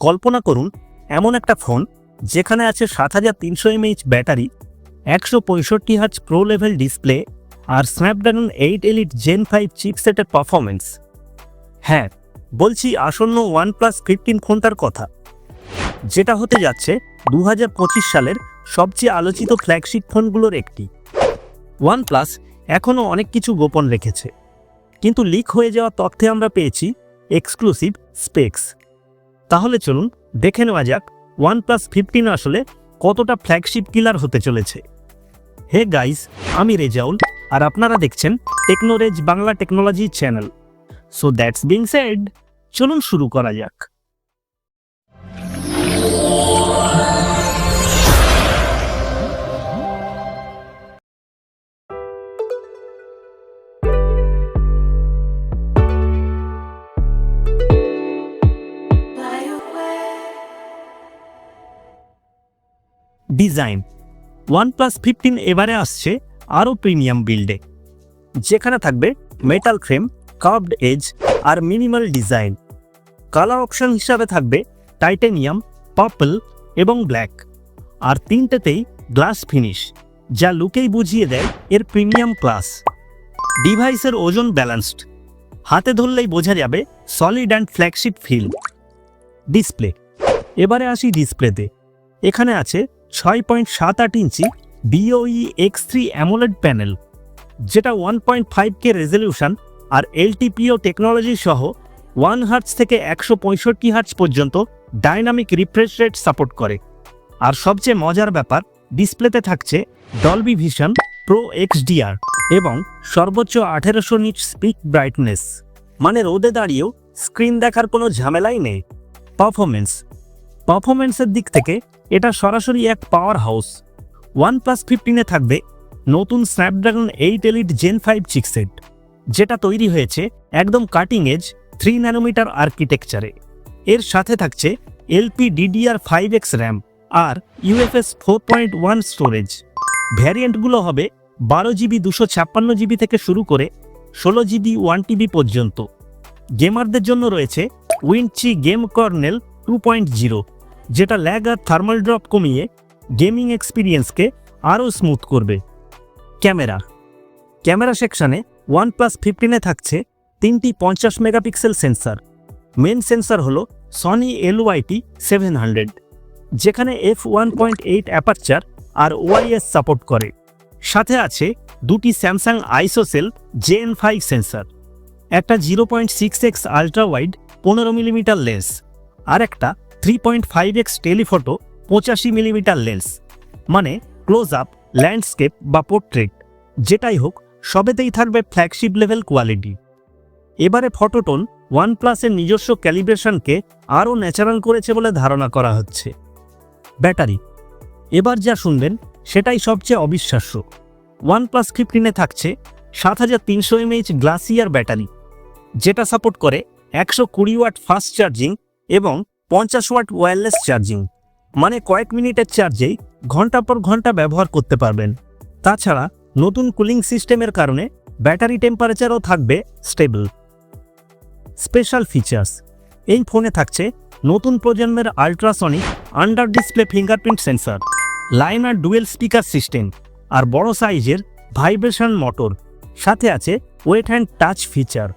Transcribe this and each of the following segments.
কল্পনা করুন, এমন একটা ফোন যেখানে আছে সাত হাজার তিনশো এমএইচ ব্যাটারি, একশো পঁয়ষট্টি হার্জ প্রো লেভেল ডিসপ্লে আর Snapdragon eight elite gen five চিপসেটের performance হ্যাঁ বলছি আসন্ন ওয়ান প্লাস ফিফটিন ফোনটার কথা, যেটা হতে যাচ্ছে দু হাজার পঁচিশ সালের সবচেয়ে আলোচিত ফ্ল্যাগশিপ ফোনগুলোর একটি। ওয়ানপ্লাস এখনও অনেক কিছু গোপন রেখেছে, কিন্তু লিক হয়ে যাওয়া তথ্যে আমরা পেয়েছি এক্সক্লুসিভ স্পেক্স তাহলে চলুন দেখে নেওয়া যাক ওয়ান প্লাস ফিফটিন আসলে কতটা ফ্ল্যাগশিপ কিলার হতে চলেছে। হে গাইস আমি রেজাউল, আর আপনারা দেখছেন Technorez Bangla technology channel so that's being said চলুন শুরু করা যাক। ডিজাইন। ওয়ানপ্লাস ফিফটিন এবারে আসছে আরও প্রিমিয়াম বিল্ডে। যেখানে থাকবে মেটাল ফ্রেম কার্ভড এজ আর মিনিমাল ডিজাইন কালার অপশন হিসাবে থাকবে টাইটেনিয়াম পার্পল এবং ব্ল্যাক আর তিনটেতেই গ্লাস ফিনিশ যা লুকেই বুঝিয়ে দেয় এর প্রিমিয়াম ক্লাস ডিভাইসের ওজন ব্যালেন্সড হাতে ধরলেই বোঝা যাবে solid and flagship feel display এবারে আসি ডিসপ্লেতে এখানে আছে ছয় পয়েন্ট সাত আট inch B O E X three AMOLED panel যেটা one point five K resolution আর L T P O technology সহ ওয়ান হার্টস থেকে একশো পঁয়ষট্টি হার্টস পর্যন্ত ডাইনামিক রিফ্রেশ রেট সাপোর্ট করে। আর সবচেয়ে মজার ব্যাপার ডিসপ্লেতে থাকছে ডলবি ভিশন প্রো এক্সডিআর এবং সর্বোচ্চ আঠেরোশো নিট স্পিক ব্রাইটনেস মানে রোদে দাঁড়িয়েও স্ক্রিন দেখার কোনো ঝামেলাই নেই। পারফরমেন্স পারফরমেন্সের দিক থেকে এটা সরাসরি এক পাওয়ার হাউস ওয়ান প্লাস ফিফটিনে থাকবে নতুন Snapdragon eight elite gen five chipset যেটা তৈরি হয়েছে একদম কাটিং এজ থ্রি ন্যানোমিটার আর্কিটেকচারে এর সাথে থাকছে L P D D R five X RAM আর U F S four point one storage ভ্যারিয়েন্টগুলো হবে বারো জিবি দুশো ছাপ্পান্ন জিবি থেকে শুরু করে ষোলো জিবি ওয়ান টিবি পর্যন্ত। গেমারদের জন্য রয়েছে WindChi game kernel two point zero যেটা ল্যাগ আর থার্মাল ড্রপ কমিয়ে গেমিং এক্সপিরিয়েন্সকে আরও স্মুথ করবে। ক্যামেরা। ক্যামেরা সেকশনে ওয়ান প্লাস ফিফটিনে থাকছে তিনটি পঞ্চাশ মেগাপিক্সেল সেন্সার। মেন সেন্সার হলো Sony L Y T seven hundred, যেখানে F one point eight aperture আর ওয়াইএস সাপোর্ট করে। সাথে আছে দুটি Samsung ISOCELL J N five sensor, একটা zero point six X ultra wide, পনেরো মিলিমিটার লেন্স, আর একটা three point five X telephoto পঁচাশি মিলিমিটার লেন্স মানে ক্লোজ আপ ল্যান্ডস্কেপ বা পোর্ট্রেট যেটাই হোক, সবেতেই থাকবে ফ্ল্যাগশিপ লেভেল কোয়ালিটি এবারে ফটোটোন ওয়ানপ্লাসের নিজস্ব ক্যালিব্রেশনকে আরও ন্যাচারাল করেছে বলে ধারণা করা হচ্ছে। ব্যাটারি, এবার যা শুনবেন, সেটাই সবচেয়ে অবিশ্বাস্য। ওয়ানপ্লাস ফিফটিনে থাকছে সাত হাজার তিনশো এমএইচ গ্লাসিয়ার ব্যাটারি, যেটা সাপোর্ট করে একশো কুড়ি ওয়াট ফাস্ট চার্জিং এবং পঞ্চাশ ওয়াট ওয়্যারলেস চার্জিং মানে কয়েক মিনিটের চার্জেই ঘণ্টা পর ঘণ্টা ব্যবহার করতে পারবেন। তাছাড়া নতুন কুলিং সিস্টেমের কারণে ব্যাটারি টেম্পারেচারও থাকবে স্টেবল স্পেশাল ফিচার্স এই ফোনে থাকছে নতুন প্রজন্মের ultrasonic under display fingerprint sensor linear dual speaker system আর বড় সাইজের ভাইব্রেশন মোটর সাথে আছে ওয়েট হ্যান্ড টাচ ফিচার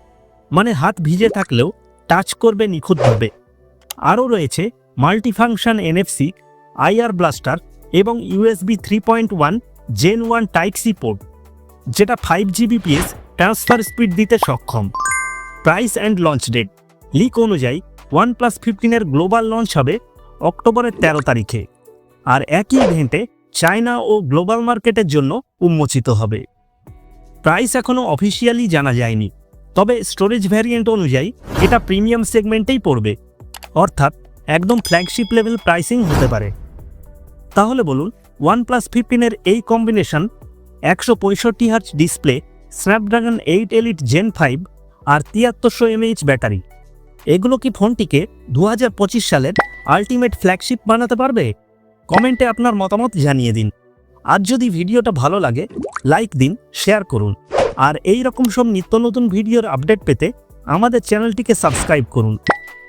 মানে হাত ভিজে থাকলেও টাচ করবে নিখুঁতভাবে। আরও রয়েছে multifunction N F C I R blaster এবং U S B three point one gen one type C port যেটা five G B P S transfer speed দিতে সক্ষম। Price and launch date leak অনুযায়ী OnePlus ফিফটিনের global launch হবে অক্টোবরের তেরো তারিখে। আর একই ইভেন্টে চায়না ও গ্লোবাল মার্কেটের জন্য উন্মোচিত হবে। প্রাইস এখনও অফিসিয়ালি জানা যায়নি, তবে স্টোরেজ ভ্যারিয়েন্ট অনুযায়ী এটা প্রিমিয়াম সেগমেন্টেই পড়বে। অর্থাৎ একদম ফ্ল্যাগশিপ লেভেল প্রাইসিং হতে পারে। তাহলে বলুন ওয়ান প্লাস ফিফটিনের এই কম্বিনেশন একশো পঁয়ষট্টি hertz display Snapdragon eight elite gen five আর তিয়াত্তরশো এমএইচ ব্যাটারি এগুলো কি ফোনটিকে দু হাজার পঁচিশ সালের আলটিমেট ফ্ল্যাগশিপ বানাতে পারবে? কমেন্টে আপনার মতামত জানিয়ে দিন। আর যদি ভিডিওটা ভালো লাগে লাইক দিন শেয়ার করুন। আর এই রকম সব নিত্য নতুন ভিডিওর আপডেট পেতে আমাদের চ্যানেলটিকে সাবস্ক্রাইব করুন।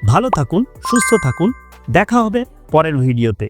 ভালো থাকুন সুস্থ থাকুন। দেখা হবে পরের ভিডিওতে।